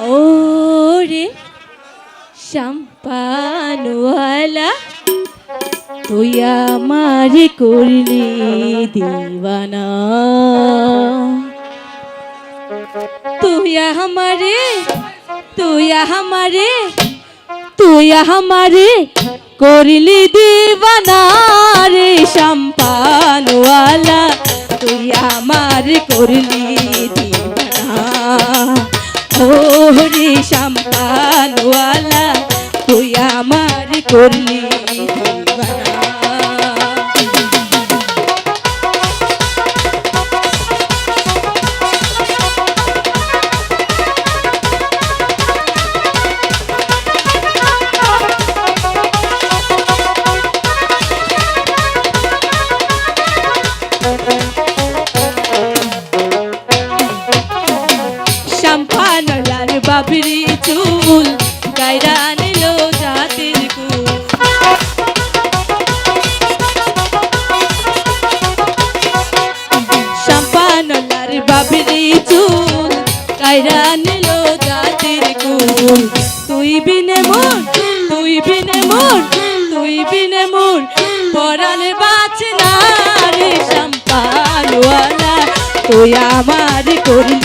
ও রে শ্যাম্পানওয়ালা তুই আমার করলি দিওয়ানা। তুই আমারে তুই আমারে তুই আমারে করলি দিওয়ানা রে শ্যাম্পানওয়ালা তুই আমার করলি দিওয়ানা। ও রে শ্যাম্পানওয়ালা তুই আমার করলি বিনে মন, তুই বিনে মন, তুই বিনে মন। পরানে বাঁচে না রে শ্যাম্পানওয়ালা তুই আমার করলি।